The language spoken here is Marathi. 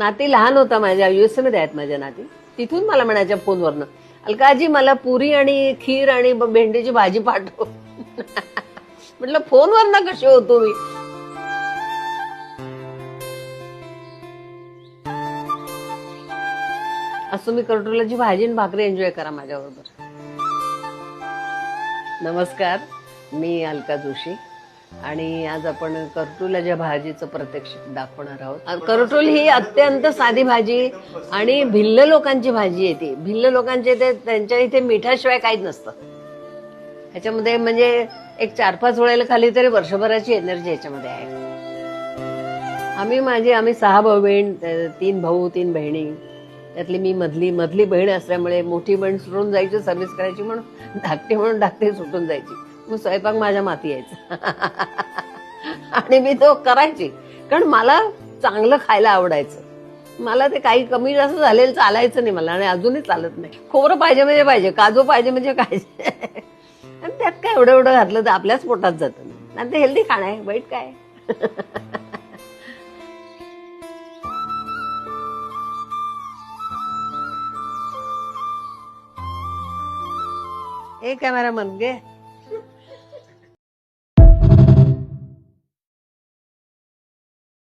नाती लहान होता माझ्या युएसएमध्ये आहेत माझ्या नाती. तिथून मला म्हणायच्या फोनवरनं अलकाजी मला पुरी आणि खीर आणि भेंडीची भाजी पाठव. म्हटलं फोनवरनं कशी होतो मी असं तुम्ही कर्टोलाची भाजी आणि भाकरी एन्जॉय करा माझ्याबरोबर. नमस्कार मी अलका जोशी. आणि आज आपण करटुलाच्या भाजीचं प्रत्यक्ष दाखवणार आहोत. करटुल ही अत्यंत साधी भाजी आणि भिल्ल लोकांची भाजी आहे ती. भिल्ल लोकांचे ते त्यांच्या इथे मिठाशिवाय काहीच नसतं. ह्याच्यामध्ये म्हणजे एक चार पाच वेळेला खाली तरी वर्षभराची एनर्जी ह्याच्यामध्ये आहे. आम्ही माझी आम्ही सहा भाऊ बहीण तीन भाऊ तीन बहिणी. त्यातली मी मधली मधली बहीण असल्यामुळे मोठी बहीण सुटून जायची सर्व्हिस करायची म्हणून धाकटी म्हणून धाकटी सुटून जायची. मग स्वयंपाक माझ्या माती यायचा. आणि मी तो करायची. कारण मला चांगलं खायला आवडायचं. मला ते काही कमी जास्त झालेलं चालायचं नाही मला आणि अजूनही चालत नाही. खोबरं पाहिजे म्हणजे पाहिजे काजू पाहिजे म्हणजे पाहिजे. आणि त्यात काय एवढं एवढं घातलं तर आपल्याच पोटात जातं. आणि ते हेल्दी खाणं आहे वाईट काय? ए कॅमेरामन गे.